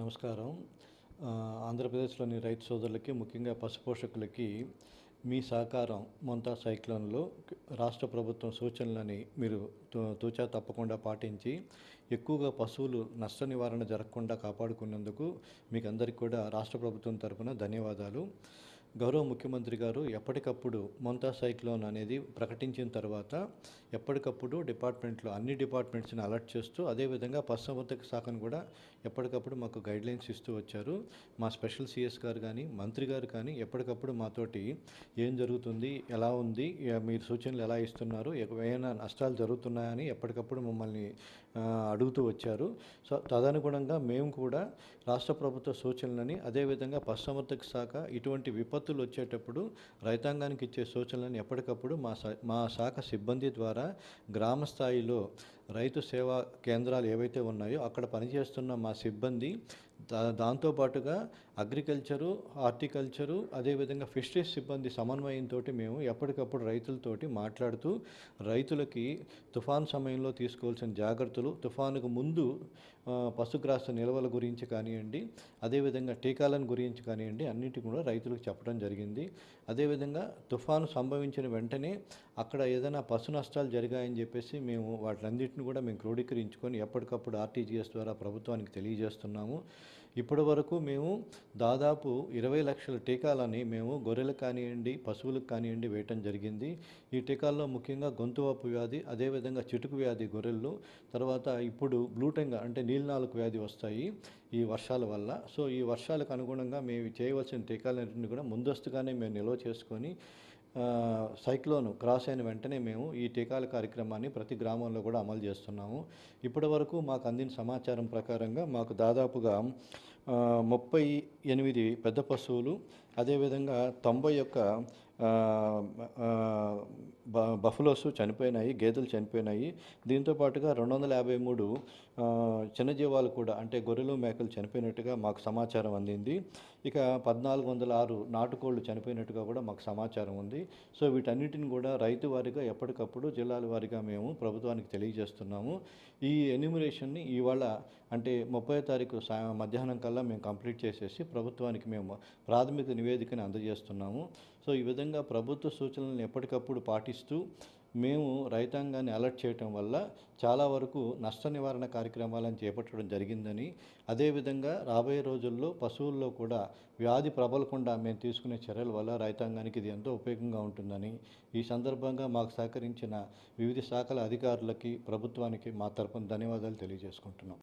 నమస్కారం. ఆంధ్రప్రదేశ్లోని రైతు సోదరులకి ముఖ్యంగా పశుపోషకులకి మీ సహకారం మొంతా సైక్లోన్లో రాష్ట్ర ప్రభుత్వం సూచనలని మీరు తూచా తప్పకుండా పాటించి ఎక్కువగా పశువులు నష్ట నివారణ జరగకుండా కాపాడుకున్నందుకు మీకు అందరికీ కూడా రాష్ట్ర ప్రభుత్వం తరపున ధన్యవాదాలు. గౌరవ ముఖ్యమంత్రి గారు ఎప్పటికప్పుడు మొంతా సైక్లోన్ అనేది ప్రకటించిన తర్వాత ఎప్పటికప్పుడు డిపార్ట్మెంట్లో అన్ని డిపార్ట్మెంట్స్ని అలర్ట్ చేస్తూ అదేవిధంగా పశుసంవర్ధక శాఖను కూడా ఎప్పటికప్పుడు మాకు గైడ్లైన్స్ ఇస్తూ వచ్చారు. మా స్పెషల్ సిఎస్ గారు కానీ మంత్రి గారు కానీ ఎప్పటికప్పుడు మాతోటి ఏం జరుగుతుంది ఎలా ఉంది మీరు సూచనలు ఎలా ఇస్తున్నారు ఏమైనా నష్టాలు జరుగుతున్నాయని ఎప్పటికప్పుడు మమ్మల్ని అడుగుతూ వచ్చారు. సో తదనుగుణంగా మేము కూడా రాష్ట్ర ప్రభుత్వ సూచనలని అదేవిధంగా పశుసంవర్ధక శాఖ ఇటువంటి విపత్తులు వచ్చేటప్పుడు రైతాంగానికి ఇచ్చే సూచనలను ఎప్పటికప్పుడు మా మా శాఖ సిబ్బంది ద్వారా గ్రామ స్థాయిలో రైతు సేవా కేంద్రాలు ఏవైతే ఉన్నాయో అక్కడ పనిచేస్తున్న మా సిబ్బంది దా దాంతోపాటుగా అగ్రికల్చరు హార్టికల్చరు అదేవిధంగా ఫిషరీస్ సిబ్బంది సమన్వయంతో మేము ఎప్పటికప్పుడు రైతులతోటి మాట్లాడుతూ రైతులకి తుఫాన్ సమయంలో తీసుకోవాల్సిన జాగ్రత్తలు తుఫానుకు ముందు పశుగ్రాస నిల్వల గురించి కానివ్వండి అదేవిధంగా టీకాలను గురించి కానివ్వండి అన్నిటి కూడా రైతులకు చెప్పడం జరిగింది. అదేవిధంగా తుఫాను సంభవించిన వెంటనే అక్కడ ఏదైనా పశు నష్టాలు జరిగాయని చెప్పేసి మేము వాటిలన్నింటిని కూడా మేము క్రోడీకరించుకొని ఎప్పటికప్పుడు ఆర్టీజీఎస్ ద్వారా ప్రభుత్వానికి తెలియజేస్తున్నాము. ఇప్పటి వరకు మేము దాదాపు ఇరవై లక్షల టీకాలని మేము గొర్రెలకు కానివ్వండి పశువులకు కానివ్వండి వేయటం జరిగింది. ఈ టీకాల్లో ముఖ్యంగా గొంతువాపు వ్యాధి అదేవిధంగా చిటుకు వ్యాధి గొర్రెలు తర్వాత ఇప్పుడు బ్లూటెంగ్ అంటే నీలినాలుగు వ్యాధి వస్తాయి ఈ వర్షాల వల్ల. సో ఈ వర్షాలకు అనుగుణంగా మేము చేయవలసిన టీకాలన్నింటినీ కూడా ముందస్తుగానే మేము నిల్వ చేసుకొని సైక్లోన్ క్రాస్ అయిన వెంటనే మేము ఈ టీకాల కార్యక్రమాన్ని ప్రతి గ్రామంలో కూడా అమలు చేస్తున్నాము. ఇప్పటి వరకు మాకు అందిన సమాచారం ప్రకారంగా మాకు దాదాపుగా ముప్పై ఎనిమిది పెద్ద పశువులు అదేవిధంగా తొంభై యొక్క బఫలోస్ చనిపోయినాయి గేదెలు చనిపోయినాయి. దీంతో పాటుగా రెండు వందల యాభై మూడు ఆ, చిన్న జీవాలు కూడా అంటే గొర్రెలు మేకలు చనిపోయినట్టుగా మాకు సమాచారం అందింది. ఇక పద్నాలుగు వందల ఆరు నాటుకోళ్ళు చనిపోయినట్టుగా కూడా మాకు సమాచారం ఉంది. సో వీటన్నిటిని కూడా రైతు వారిగా ఎప్పటికప్పుడు జిల్లాల వారిగా మేము ప్రభుత్వానికి తెలియజేస్తున్నాము. ఈ ఎన్యూమరేషన్ని ఇవాళ అంటే ముప్పై తారీఖు సా మధ్యాహ్నం కల్లా మేము కంప్లీట్ చేసేసి ప్రభుత్వానికి మేము ప్రాథమిక నివేదికని అందజేస్తున్నాము. సో ఈ విధంగా విధంగా ప్రభుత్వ సూచనలను ఎప్పటికప్పుడు పాటిస్తూ మేము రైతాంగాన్ని అలర్ట్ చేయటం వల్ల చాలా వరకు నష్ట నివారణ కార్యక్రమాలను చేపట్టడం జరిగిందని అదేవిధంగా రాబోయే రోజుల్లో పశువుల్లో కూడా వ్యాధి ప్రబలకుండా మేము తీసుకునే చర్యల వల్ల రైతాంగానికి ఇది ఎంతో ఉపయోగంగా ఉంటుందని ఈ సందర్భంగా మాకు సహకరించిన వివిధ శాఖల అధికారులకి ప్రభుత్వానికి మా తరపున ధన్యవాదాలు తెలియజేసుకుంటున్నాం.